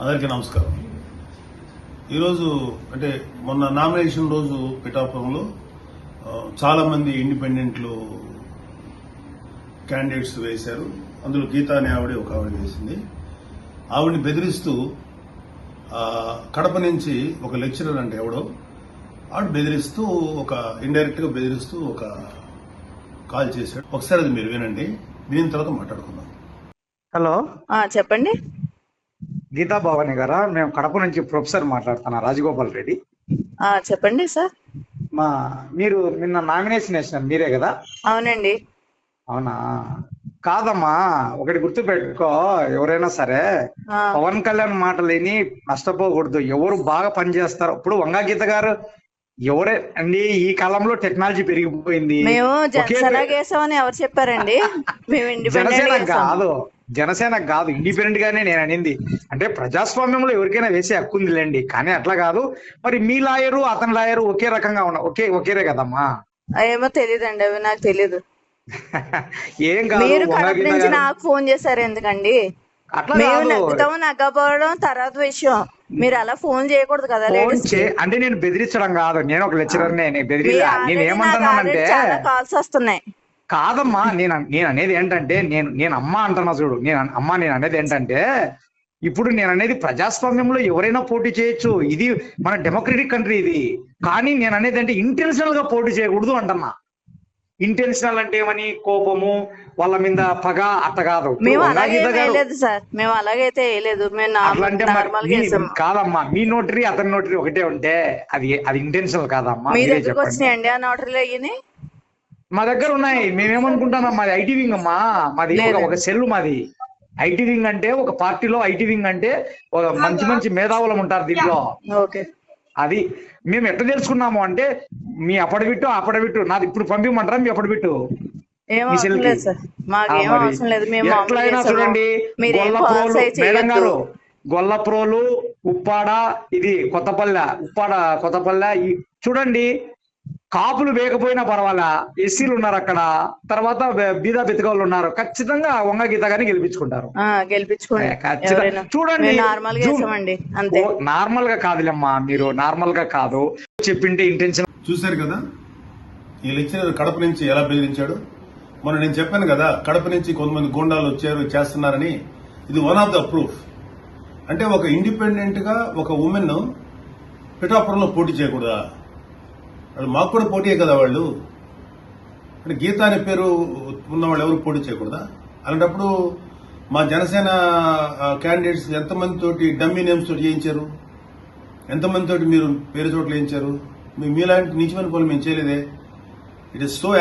అందరికీ నమస్కారం. ఈరోజు అంటే మొన్న నామినేషన్ రోజు పిఠాపురంలో ఆ, చాలా మంది ఇండిపెండెంట్లు క్యాండిడేట్స్ వేశారు. అందులో గీత అనే ఆవిడ ఒక ఆవిడ వేసింది. ఆవిడని బెదిరిస్తూ ఆ, కడప నుంచి ఒక లెక్చరర్ అంటే ఎవడో ఆవిడ బెదిరిస్తూ ఒక ఇండైరెక్ట్గా బెదిరిస్తూ ఒక కాల్ చేశాడు. ఒకసారి అది మీరు వినండి. దీని తర్వాత మాట్లాడుకుందాం. హలో? ఆ చెప్పండి. గీతా భవాని గారా? మేము కడప నుంచి ప్రొఫెసర్ మాట్లాడుతున్నా రాజగోపాల్ రెడ్డి. చెప్పండి సార్. మా మీరు నిన్న నామినేషన్ వేసినారు మీరే కదా? అవునండి. అవునా? కాదమ్మా ఒకటి గుర్తు పెట్టుకో ఎవరైనా సరే పవన్ కళ్యాణ్ మాటలు విని నష్టపోకూడదు. ఎవరు బాగా పనిచేస్తారో ఇప్పుడు వంగా గీత గారు ఎవరే అండి ఈ కాలంలో టెక్నాలజీ పెరిగిపోయింది. మేము జనసేన ఎవరు చెప్పారండి? మేము ఇండిపెండెంట్ కాదు. జనసేన కాదు ఇండిపెండెంట్ గానే నేను అనింది. అంటే ప్రజాస్వామ్యంలో ఎవరికైనా వేసే హక్కు ఉందిలేండి. కానీ అట్లా కాదు. మరి మీ లాయరు అతని లాయరు ఒకే రకంగా ఉన్న ఒకే ఒకేరే కదమ్మా? ఏమో తెలియదండి అవి నాకు తెలియదు ఏం కాదు మీరు కడప నుంచి నాకు ఫోన్ చేశారు ఎందుకండి? అట్లా మేము నగ్గపోవడం తర్వాత విషయం. మీరు అలా ఫోన్ చేయకూడదు కదా అంటే నేను బెదిరించడం కాదు. నేను ఒక లెక్చరర్ నేను బెదిరి నేను ఏమంటున్నానంటే చాలా కాల్స్ వస్తున్నాయి. కాదమ్మా నేను నేను అనేది ఏంటంటే నేను నేను అమ్మ అంటున్నా చూడు నేను అమ్మ నేను అనేది ఏంటంటే ఇప్పుడు నేను అనేది ప్రజాస్వామ్యంలో ఎవరైనా పోటీ చేయొచ్చు. ఇది మన డెమోక్రటిక్ కంట్రీ ఇది. కానీ నేను అనేది అంటే ఇంటెన్షనల్గా పోటీ చేయకూడదు అంటున్నా. ఇంటెన్షనల్ అంటే ఏమని? కోపము వాళ్ళ మీద పగ అట్ట కాదు. మేము సార్. మేము అలాగైతే వేయలేదు కాదమ్మా మీ నోటరీ అతని నోటరీ ఒకటే ఉంటే అది అది ఇంటెన్షనల్ కాదమ్మా. మీ దగ్గరకు చెప్పండి. వచ్చినాయండి ఆ నోటరీలు అయ్యి మా దగ్గర ఉన్నాయి. మేమేమనుకుంటున్నాం? మాది ఐటీ వింగ్ అమ్మా. మాది ఒక- సెల్ మాది. ఐటీ వింగ్ అంటే ఒక పార్టీలో ఐటీ వింగ్ అంటే ఒక మంచి మంచి మేధావులం ఉంటారు దీంట్లో. అది మేము ఎట్లా తెలుసుకున్నాము అంటే మీ అప్పడబిట్టు అప్పడబిట్టు నాది ఇప్పుడు పంపించమంటారా మీ అప్పడబిట్టు మామూలుగా ఎట్లయినా. చూడండి గొల్లప్రోలు మేడం. గారు ఉప్పాడ ఇది కొత్తపల్లె ఉప్పాడ కొత్తపల్లె చూడండి కాపులు వేయకపోయినా పర్వాలా? ఎస్సీలు ఉన్నారు అక్కడ. తర్వాత బీద బెతకవాళ్ళు ఉన్నారు. ఖచ్చితంగా వంగ గీత గారిని గెలిపించుకుంటారు చూడండి, నార్మల్గా కాదులేమ్మా మీరు. నార్మల్గా కాదు. చెప్పింటే ఇంటెన్షన్. చూశారు కదా? ఈ లెక్చరర్ కడప నుంచి ఎలా బెదిరించాడు? మొన్న నేను చెప్పాను కదా కడప నుంచి కొంతమంది గూండాలు వచ్చారు చేస్తున్నారని. ఇది వన్ ఆఫ్ ద ప్రూఫ్ అంటే ఒక ఇండిపెండెంట్గా ఒక ఉమెన్ పిఠాపురంలో పోటీ చేయకూడదా? అది మాకు కూడా పోటీయే కదా వాళ్ళు. అంటే గీత అనే పేరు ఉన్న వాళ్ళు ఎవరు పోటీ చేయకూడదా? అలాంటప్పుడు మా జనసేన క్యాండిడేట్స్ ఎంతమంది తోటి డమ్మీ నేమ్స్ తోటి చేయించారు? ఎంతమంది తోటి మీరు పేరు చోట్ల వేయించారు మీ- మీలాంటి నిజమైన పనులు మేము చేయలేదే. It is so